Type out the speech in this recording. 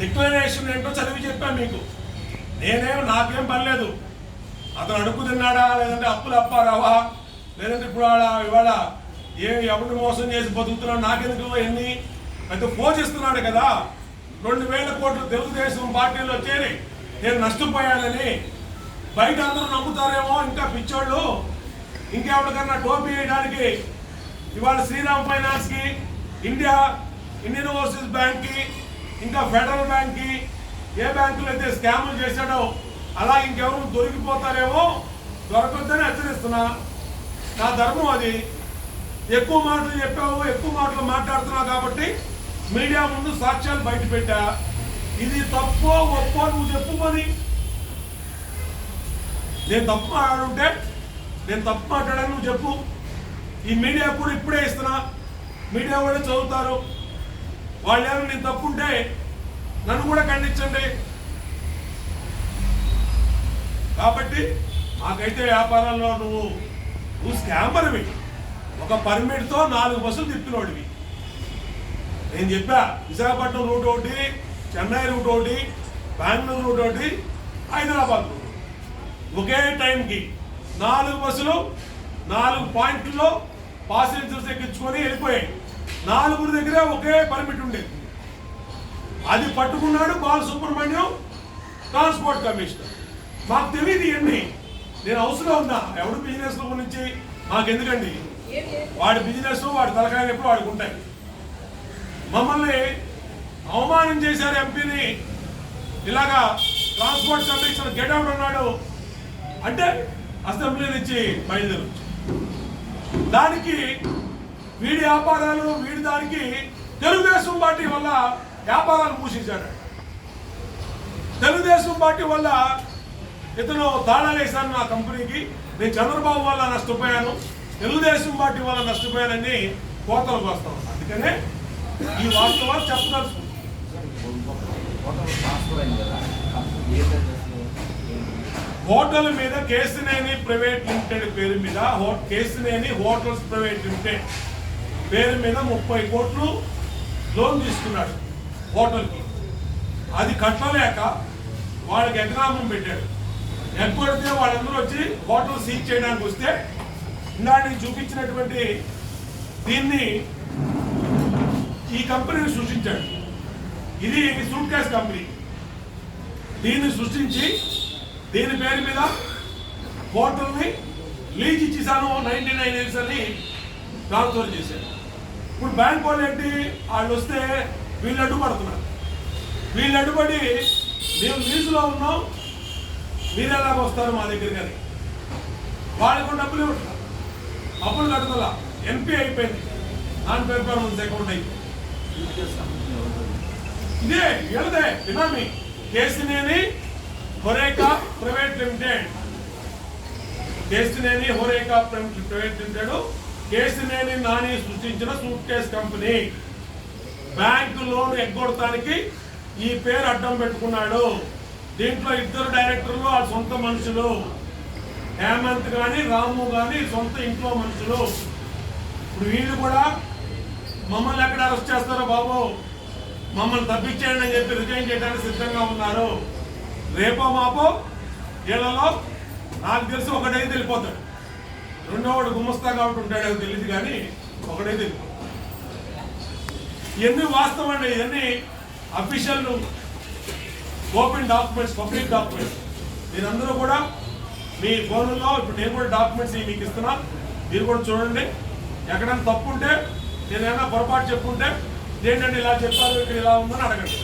Declaration ఏంటో చదివి చెప్పాను మీకు. నేనేం నాకేం పని లేదు. అతను అడుగు తిన్నాడా లేదంటే అప్పులు అప్పారావా లేదంటే ఇప్పుడు ఆడ ఇవాళ ఏ ఎవరిని మోసం చేసి బతుకుతున్నాడు నాకెందుకు ఎన్ని అయితే పోషిస్తున్నాడు కదా. రెండు వేల కోట్లు తెలుగుదేశం పార్టీలో చేరి నేను నష్టపోయానని బయట అందరూ నమ్ముతారేమో ఇంకా పిచ్చోళ్ళు. ఇంకెవరికన్నా టోపీ వేయడానికి ఇవాళ శ్రీరామ్ ఫైనాన్స్కి ఇండియా ఇండియన్ ఓవర్సీస్ బ్యాంక్కి ఇంకా ఫెడరల్ బ్యాంక్కి ఏ బ్యాంకులో అయితే స్కాములు చేశాడో అలా ఇంకెవరు దొరికిపోతారేమో దొరకొద్దని హెచ్చరిస్తున్నా. నా ధర్మం అది. ఎక్కువ మాటలు చెప్పావు ఎక్కువ మాటలు మాట్లాడుతున్నావు కాబట్టి మీడియా ముందు సాక్ష్యాలు బయట పెట్టా. ఇది తప్పో ఒప్పో నువ్వు చెప్పు నేను తప్పు మాట్లాడుంటే నేను తప్పు మాట్లాడాను నువ్వు చెప్పు. ఈ మీడియా కూడా ఇప్పుడే ఇస్తున్నా. మీడియా కూడా చదువుతారు. వాళ్ళు ఏమైనా నేను తప్పుంటే నన్ను కూడా ఖండించండి. కాబట్టి మాకైతే వ్యాపారాల్లో నువ్వు నువ్వు స్కామర్వి. ఒక పర్మిట్తో నాలుగు బస్సులు తిప్పినోడివి. నేను చెప్పా విశాఖపట్నం రూట్ ఒకటి చెన్నై రూట్ ఒకటి బెంగళూరు రూట్ ఒకటి హైదరాబాద్ రూట్ ఒకే టైంకి నాలుగు బస్సులు నాలుగు పాయింట్లలో పాసెంజర్స్ ఎక్కించుకొని వెళ్ళిపోయాయి. నాలుగురు దగ్గరే ఒకే పర్మిట్ ఉండేది అది పట్టుకున్నాడు బాలసుబ్రహ్మణ్యం ట్రాన్స్పోర్ట్ కమిషనర్ మాకు తెలియదు ఇవన్నీ. నేను హౌస్లో ఉన్నా. ఎవడు బిజినెస్ గురించి మాకెందుకండి వాడి బిజినెస్ వాడి తలకాయలు ఎప్పుడు వాడికి ఉంటాయి. మమ్మల్ని అవమానం చేశారు ఎంపీని. ఇలాగా ట్రాన్స్పోర్ట్ కమిషనర్ గెట్ అవుట్ అంటే అసెంబ్లీ నుంచి బయలుదేరు దానికి వీడి వ్యాపారాలు వీడి దానికి తెలుగుదేశం పార్టీ వల్ల వ్యాపారాలు మూసేశాడు తెలుగుదేశం పార్టీ వల్ల ఇతను తాళాలు వేశాను నా కంపెనీకి. నేను చంద్రబాబు వల్ల నష్టపోయాను. తెలుగుదేశం పార్టీ వల్ల నష్టపోయానని కోతలకు వస్తాం. అందుకనే ఈ వాస్తవాలు చెప్పదలుచుకుంటాం హోటల్ మీద కేసునేని ప్రైవేట్ లిమిటెడ్ పేరు మీద కేసునేని హోటల్స్ ప్రైవేట్ లిమిటెడ్ పేరు మీద ముప్పై కోట్లు లోన్ తీసుకున్నాడు హోటల్కి. అది కట్టలేక వాళ్ళకి ఎకనామం పెట్టాడు. ఎగ్గొడితే వాళ్ళందరూ వచ్చి హోటల్ సీజ్ చేయడానికి వస్తే ఇలాంటి చూపించినటువంటి దీన్ని ఈ కంపెనీని సృష్టించాడు. ఇది సూట్ కేస్ కంపెనీ. దీన్ని సృష్టించి దీని పేరు మీద హోటల్ని లీజ్ ఇచ్చేసాను నైన్టీ నైన్ ఇయర్స్ అని ట్రాన్స్ఫర్ చేశాడు. ఇప్పుడు బ్యాంక్ వాళ్ళు ఏంటి? వాళ్ళు వస్తే వీళ్ళు అడ్డుపడుతున్నారు. వీళ్ళు అడ్డుపడి మేము లీజులో ఉన్నాం. మీరు ఎలాగ వస్తారు మా దగ్గర కానీ వాళ్ళకు డబ్బులు ఇవ్వట్లేదు అప్పులు కట్టుదల ఎంపీ అయిపోయింది. నాన్ పెర్ఫార్మెన్స్ అకౌంట్ అయిపోయింది ఇదే వీళ్ళదే benami Kesineni Horeca private limited. Kesineni Horeca private limited Kesineni Nani సృష్టించిన suitcase company. Bank loan ఎగ్గొడటానికి ఈ పేరు అడ్డం పెట్టుకున్నాడు. దీంట్లో ఇద్దరు డైరెక్టర్లు ఆ సొంత మనుషులు. హేమంత్ కానీ రాము కానీ సొంత ఇంట్లో మనుషులు. ఇప్పుడు వీళ్ళు కూడా మమ్మల్ని ఎక్కడ అరెస్ట్ చేస్తారో బాబు? మమ్మల్ని తప్పించేయండి అని చెప్పి రిజైన్ చేయడానికి సిద్ధంగా ఉన్నారు. రేపో మాపో వీళ్ళలో నాకు తెలిసి ఒకటైతే వెళ్ళిపోతాడు. రెండో వాడు గుమస్తా కాబట్టి ఉంటాడో తెలియదు కానీ ఒకటే వెళ్ళిపోతాడు ఇవన్నీ వాస్తవం అండి ఇవన్నీ official open documents public documents. మీరందరూ కూడా మీ ఫోన్లో ఇప్పుడు నేను కూడా డాక్యుమెంట్స్ మీకు ఇస్తున్నా. మీరు కూడా చూడండి. ఎక్కడైనా తప్పు ఉంటే నేను ఏమైనా పొరపాటు చెప్పుంటే ఏంటంటే ఇలా చెప్పారు? ఇక్కడ ఇలా ఉందని అడగండి.